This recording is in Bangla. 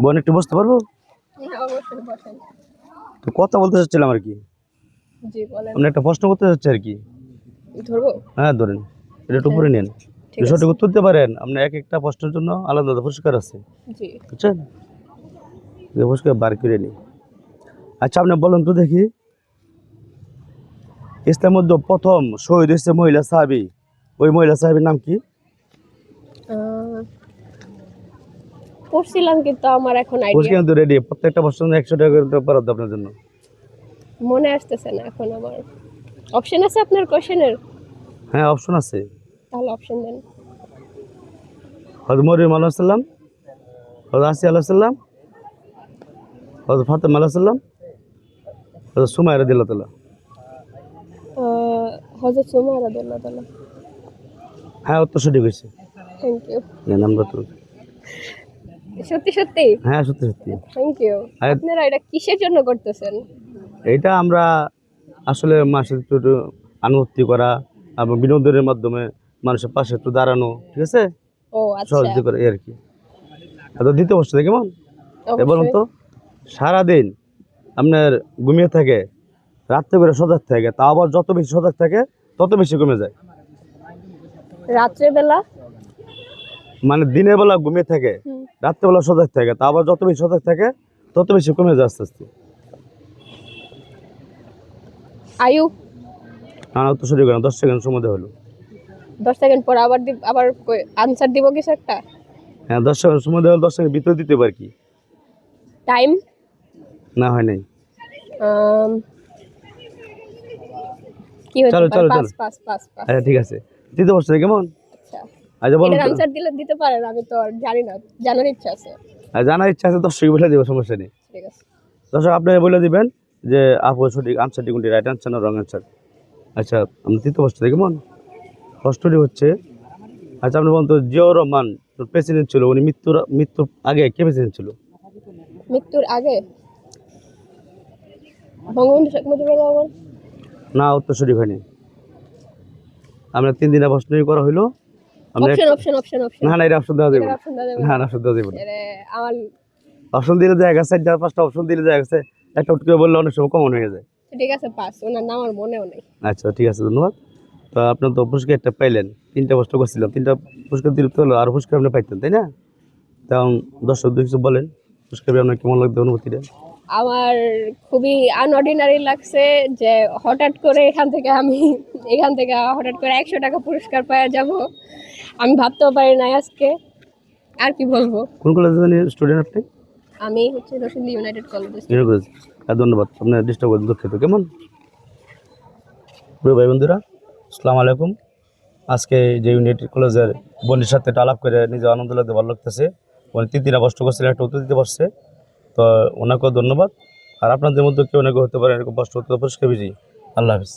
বোন একটু বসতে পারব? হ্যাঁ তো কথা বলতে চাচ্ছিলাম আর কি। আপনি একটা প্রশ্ন করতে চাচ্ছি আর কি। হ্যাঁ ধরেন। এটা একটু উপরে নেন। ঠিক সঠিক উত্তর দিতে পারেন। আপনি এক একটা প্রশ্নের জন্য আলাদা আলাদা পুরস্কার আছে। বুঝছেন? পুরস্কার বার করে নিই আচ্ছা আপনি বলুন তো দেখি। ইসলামের মধ্যে প্রথম শহীদ হয়েছে মহিলা সাহাবি। ওই মহিলা সাহাবির নাম কি? পড়ছিলাম কিন্তু আমার এখন আইডিয়া কিন্তু রেডি প্রত্যেকটা প্রশ্ন একশো টাকা করে বরাদ্দ আপনার জন্য। মনে আসতেছে না এখন আমার। অপশন আছে আপনার কোশ্চেনের হ্যাঁ অপশন আছে। তাহলে অপশন দেন। হজরত মরিয়ম আল্লাহ সাল্লাম হজরত আসি আল্লাহ সাল্লাম হজরত ফাতেমা আল্লাহ সাল্লাম হজরত সুমাইরা দিল্লা তাল্লাহ আহ, হজরত সুমার রাদিয়াল্লাহু তাআলা। হ্যাঁ উত্তর সঠিক হয়েছে। থ্যাংক ইউ আমরা তো সত্যি সত্যি? হ্যাঁ সত্যি সত্যি। থ্যাংক ইউ আপনারা এটা কিসের জন্য করতেছেন? এইটা আমরা আসলে মাসে একটু আনুভূতি করা এবং বিনোদনের মাধ্যমে মানুষের পাশে একটু দাঁড়ানো ঠিক আছে? ও আচ্ছা। সহযোগিতা করে এই আর কি। তো দ্বিতীয় প্রশ্ন কেমন? এ বলুন তো সারাদিন আপনার ঘুমিয়ে থাকে রাত্রে করে সজাগ থাকে তা আবার যত বেশি সজাগ থাকে তত বেশি কমে যায়। রাত্রেবেলা? মানে দিনের বেলা ঘুমিয়ে থাকে রাত্রেবেলা সজাগ থাকে তা আবার যত বেশি সজাগ থাকে তত বেশি কমে যায় আস্তে আস্তে। আয়ু? না তো সঠিক না দশ সেকেন্ড সময় হলো। দশ সেকেন্ড পর আবার আবার আনসার দিব কিছু একটা? হ্যাঁ দশ সেকেন্ড সময় দেওয়া দশ সেকেন্ড ভিতরে দিতে পারি কি। টাইম না হয় নাই। কি হতে চলো, চলো, চলো। আচ্ছা ঠিক আছে। তৃতীয় প্রশ্ন কেমন? আচ্ছা। আচ্ছা বলুন এটার আনসার দিলে দিতে পারেন আমি তো জানি না জানার ইচ্ছা আছে। আর জানার ইচ্ছা আছে দর্শক বলে দেবো সমস্যা নেই। ঠিক আছে। দর্শক আপনি বলে দিবেন যে আপু সঠিক আনসারটি কোনটি রাইট আনসার না রং আনসার আচ্ছা আমরা তৃতীয় প্রশ্ন কেমন হচ্ছে আচ্ছা আপনি বলুন তো জিয়াউর রহমান প্রেসিডেন্ট ছিল উনি মৃত্যুর মৃত্যুর আগে কে প্রেসিডেন্ট ছিল? মৃত্যুর আগে? বঙ্গবন্ধু শেখ মুজিবুর রহমান? না উত্তর সঠিক হয়নি। আমরা তিন দিনের প্রশ্নই করা হইল। অপশন অপশন অপশন অপশন না না এটা অপশন দেওয়া যাবে না। অপশন দেওয়া যাবে না। না অপশন দেওয়া যাবে না। আমার অপশন দিলে গেছে চার পাঁচটা অপশন দিলে গেছে একটা বললে অনেক সময় কমন হয়ে যায়। ঠিক আছে পাস। ওনার নাম আমার মনেও নেই। আচ্ছা ঠিক আছে ধন্যবাদ। তো আপনার তো পুরস্কার একটা পাইলেন তিনটা প্রশ্ন করছিলাম। তিনটা পুরস্কার দিলে তো হলো আর পুরস্কার আপনি পাইতেন তাই না? দর্শক কিছু বলেন পুরস্কার আপনার কেমন লাগবে অনুভূতিটা? আমার খুবই আনঅর্ডিনারি লাগছে যে হঠাৎ করে এখান থেকে আমি এখান থেকে হঠাৎ করে একশো টাকা পুরস্কার পাওয়া যাব। আমি ভাবতেও পারি না আজকে। আর কি বলব? কোন কলেজে জানি স্টুডেন্ট আপনি? আমি হচ্ছে রশিদ ইউনাইটেড কলেজ ধন্যবাদ। আপনার ডিস্টার্ব করে দুঃখিত। কেমন? প্রিয় ভাই বন্ধুরা আসসালামু আলাইকুম। আজকে যে ইউনাইটেড কলেজের বন্ধুর সাথে আলাপ করে নিজে আনন্দ লাগতে ভালো লাগতেছে। উনি তিন দিন কষ্ট করছিলেন একটা উত্তর দিতে পারছে। তো ওনাকেও ধন্যবাদ। আর আপনাদের মধ্যে কেউ অনেকে হতে পারে এরকম কষ্ট হতে পুরস্কার বিজয়ী আল্লাহ হাফিজ।